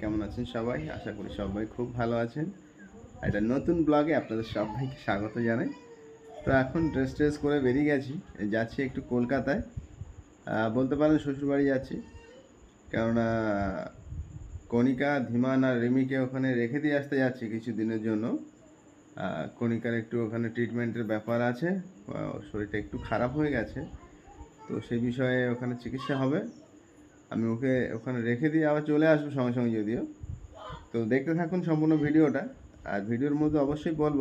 কেমন আছেন সবাই? আশা করি সবাই খুব ভালো আছেন। একটা নতুন ব্লগে আপনাদের সবাইকে স্বাগত জানাই। তো এখন ড্রেস ট্রেস করে বেরিয়ে গেছি, যাচ্ছি একটু কলকাতায়। বলতে পারেন শ্বশুরবাড়ি যাচ্ছি। কেননা, কণিকা, ধীমান আর রিমিকে ওখানে রেখে দিয়ে আসতে যাচ্ছি কিছু দিনের জন্য কণিকার একটু ওখানে ট্রিটমেন্টের ব্যাপার আছে। শরীরটা একটু খারাপ হয়ে গেছে। তো সেই বিষয়ে ওখানে চিকিৎসা হবে। আমি ওকে ওখানে রেখে দিয়ে আবার চলে আসব সঙ্গে সঙ্গে যদিও। তো দেখতে থাকুন সম্পূর্ণ ভিডিওটা। আর ভিডিওর মধ্যে অবশ্যই বলব,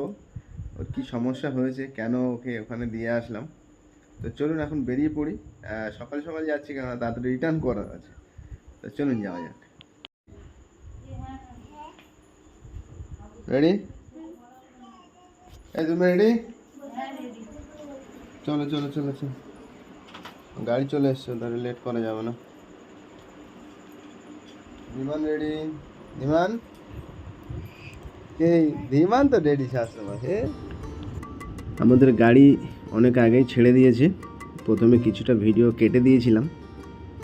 ওর কী সমস্যা হয়েছে, কেন ওকে ওখানে দিয়ে আসলাম। তো চলুন এখন বেরিয়ে পড়ি। সকাল সকাল যাচ্ছি কেন তাড়াতাড়ি রিটার্ন করার আছে। তো চলুন যাওয়া যাক। রেডি এই তুমি রেডি চলো চলো চলো চলো। গাড়ি চলে এসছো, তাহলে লেট করা যাবে না। ধীমান রেডি। ধীমান? এই ধীমান তো রেডি শাস্ত্র হে আমাদের গাড়ি অনেক আগেই ছেড়ে দিয়েছে। প্রথমে কিছুটা ভিডিও কেটে দিয়েছিলাম।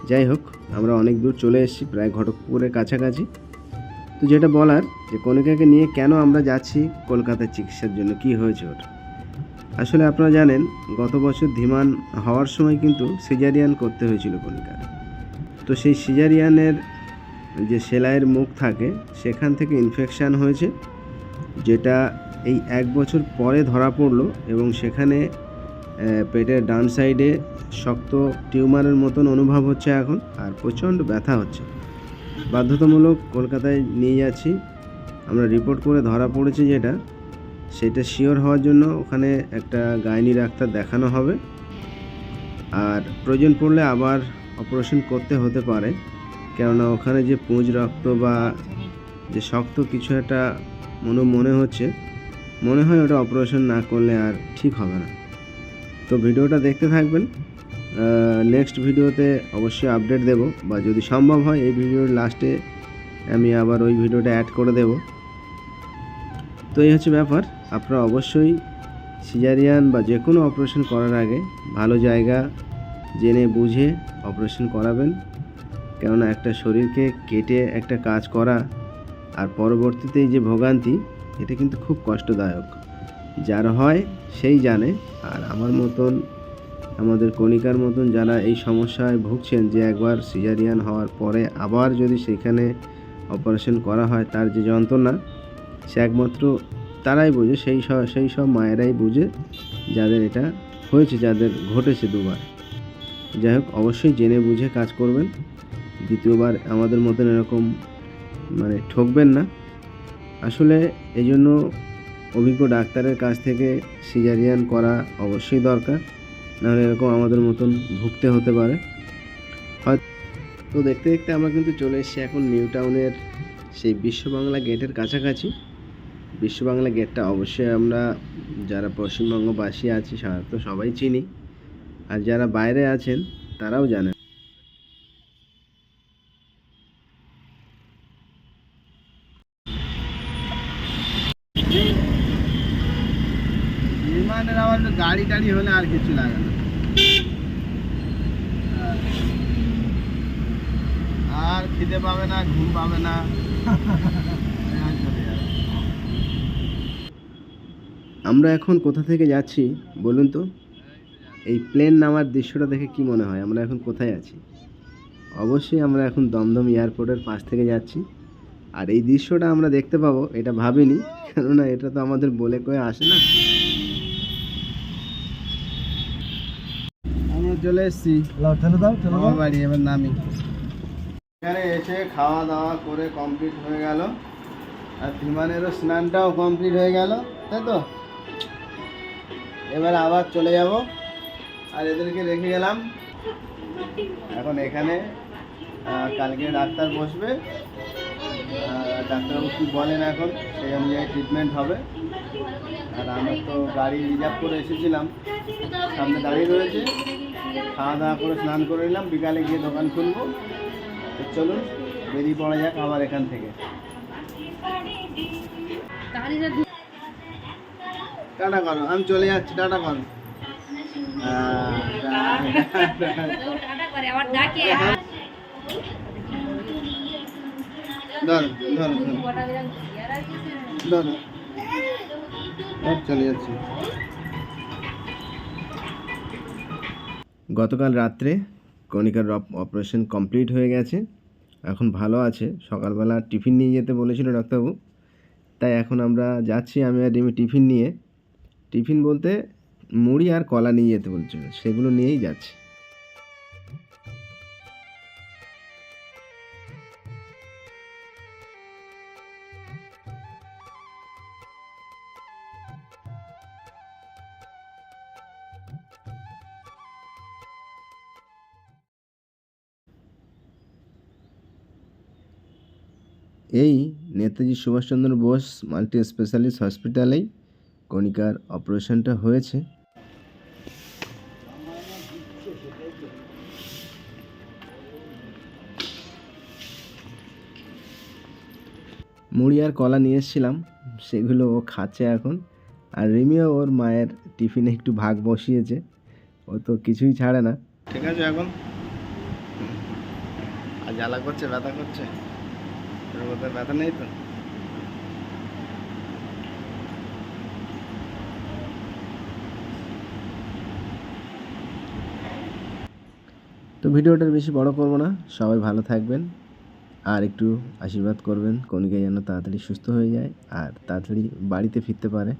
যাই হোক, আমরা অনেক দূর চলে এসেছি, প্রায় ঘটকপুরের কাছাকাছি। তো যেটা বলার, যে কণিকাকে নিয়ে কেন আমরা যাচ্ছি, কলকাতায় চিকিৎসার জন্য কি হয়েছে ওর আসলে আপনারা জানেন, গত বছর ধীমান হওয়ার সময় কিন্তু সিজারিয়ান করতে হয়েছিল কণিকার। তো সেই সিজারিয়ানের যে সেলাইয়ের মুখ থাকে, সেখান থেকে ইনফেকশান হয়েছে, যেটা এই এক বছর পরে ধরা পড়ল এবং সেখানে পেটের ডান সাইডে শক্ত টিউমারের মতন অনুভব হচ্ছে এখন, আর প্রচণ্ড ব্যথা হচ্ছে। বাধ্যতামূলক কলকাতায় নিয়ে যাচ্ছি। আমরা রিপোর্ট করে ধরা পড়েছে যেটা, সেটা শিওর হওয়ার জন্য ওখানে একটা গাইনি ডাক্তার দেখানো হবে। আর প্রয়োজন পড়লে আবার অপারেশন করতে হতে পারে। কেননা ওখানে যে পুঁজ রক্ত বা যে শক্ত কিছু একটা মনে মনে হচ্ছে, মনে হয় ওটা অপারেশন না করলে আর ঠিক হবে না। তো ভিডিওটা দেখতে থাকবেন। নেক্সট ভিডিওতে অবশ্যই আপডেট দেব বা যদি সম্ভব হয় এই ভিডিওর লাস্টে আমি আবার ওই ভিডিওটা অ্যাড করে দেব। তো এই হচ্ছে ব্যাপার। আপনারা অবশ্যই সিজারিয়ান বা যে কোনো অপারেশন করার আগে ভালো জায়গা জেনে বুঝে অপারেশন করাবেন। কেননা একটা শরীরকে কেটে একটা কাজ করা আর পরবর্তীতে যে ভোগান্তি, এটা কিন্তু খুব কষ্টদায়ক। যার হয় সেই জানে। আর আমার মতন, আমাদের কণিকার মতন যারা এই সমস্যায় ভুগছেন যে একবার সিজারিয়ান হওয়ার পরে আবার যদি সেখানে অপারেশন করা হয় তার যে যন্ত্রণা, সে একমাত্র তারাই বোঝে, সেই সব সেই সব মায়েরাই বুঝে যাদের এটা হয়েছে, যাদের ঘটেছে দুবার। যাই হোক, অবশ্যই জেনে বুঝে কাজ করবেন। দ্বিতীয়বার আমাদের মতন এরকম মানে ঠকবেন না। আসলে এই জন্য অভিজ্ঞ ডাক্তারের কাছ থেকে সিজারিয়ান করা অবশ্যই দরকার, নাহলে এরকম আমাদের মতন ভুগতে হতে পারে। তো দেখতে দেখতে আমরা কিন্তু চলে এসেছি এখন নিউ টাউনের সেই বিশ্ব বাংলা গেটের কাছাকাছি। বিশ্ব বাংলা গেটটা অবশ্যই আমরা যারা পশ্চিমবঙ্গবাসী আছি, সাধারণত সবাই চিনি। আর যারা বাইরে আছেন, তারাও জানেন। বিমানের আবার গাড়ি টাড়ি হলে আর কিছু লাগে না। আর খিদে পাবে না, ঘুম পাবে না। আমরা এখন কোথা থেকে যাচ্ছি বলুন তো এই প্লেন নামার দৃশ্যটা দেখে কি মনে হয় আমরা এখন কোথায় আছি অবশ্যই আমরা এখন দমদম এয়ারপোর্টের পাশ থেকে যাচ্ছি আর এই দৃশ্যটা আমরা দেখতে পাবো এটা ভাবিনি কেননা এটা তো আমাদের বলে কয়ে আসে না। আমরা চলে এসেছি। আমার বাড়ি এবার নামি। এখানে এসে খাওয়া দাওয়া করে কমপ্লিট হয়ে গেল। আর বিমানেরও স্নানটাও কমপ্লিট হয়ে গেল তাই তো? এবার আবার চলে যাব। আর এদেরকে রেখে গেলাম। এখন এখানে কালকে ডাক্তার বসবে। ডাক্তারবাবু কী বলেন এখন? সেই অনুযায়ী ট্রিটমেন্ট হবে। আর আমরা তো গাড়ি রিজার্ভ করে এসেছিলাম। সামনে দাঁড়িয়ে রয়েছে। খাওয়া দাওয়া করে স্নান করে নিলাম। বিকালে গিয়ে দোকান খুলবো। তো চলুন বেরিয়ে পড়া যাক আবার এখান থেকে। টাটা করো আমি চলে যাচ্ছি টাটা করো। আহ, টাটা করে আবার ডাকে। ধরো গতকাল রাত্রে কণিকার অপ- অপারেশন কমপ্লিট হয়ে গেছে। এখন ভালো আছে। সকালবেলা টিফিন নিয়ে যেতে বলেছিল ডাক্তারবাবু। তাই এখন আমরা যাচ্ছি, আমি আর রিমি টিফিন নিয়ে। টিফিন বলতে মুড়ি আর কলা নিয়ে যেতে বলছিল। সেগুলো নিয়েই যাচ্ছি। এই নেতাজি সুভাষচন্দ্র বোস মাল্টি স্পেশালিস্ট হসপিটালেই কণিকার অপারেশনটা হয়েছে। মুড়ি আর কলা নিয়ে এসেছিলাম, সেগুলো ও খাচ্ছে এখন। আর রিমিও ওর মায়ের টিফিনে একটু ভাগ বসিয়েছে, ও তো কিছুই ছাড়ে না। ঠিক আছে এখন। আর জ্বালা করছে, ব্যথা করছে? তোর কোথাও ব্যথা নেই তো? তো ভিডিওটা বেশি বড় করব না, সবাই ভালো থাকবেন আর একটু আশীর্বাদ করবেন, কণিকা যেন তাড়াতাড়ি সুস্থ হয়ে যায় আর তাড়াতাড়ি বাড়িতে ফিরতে পারে।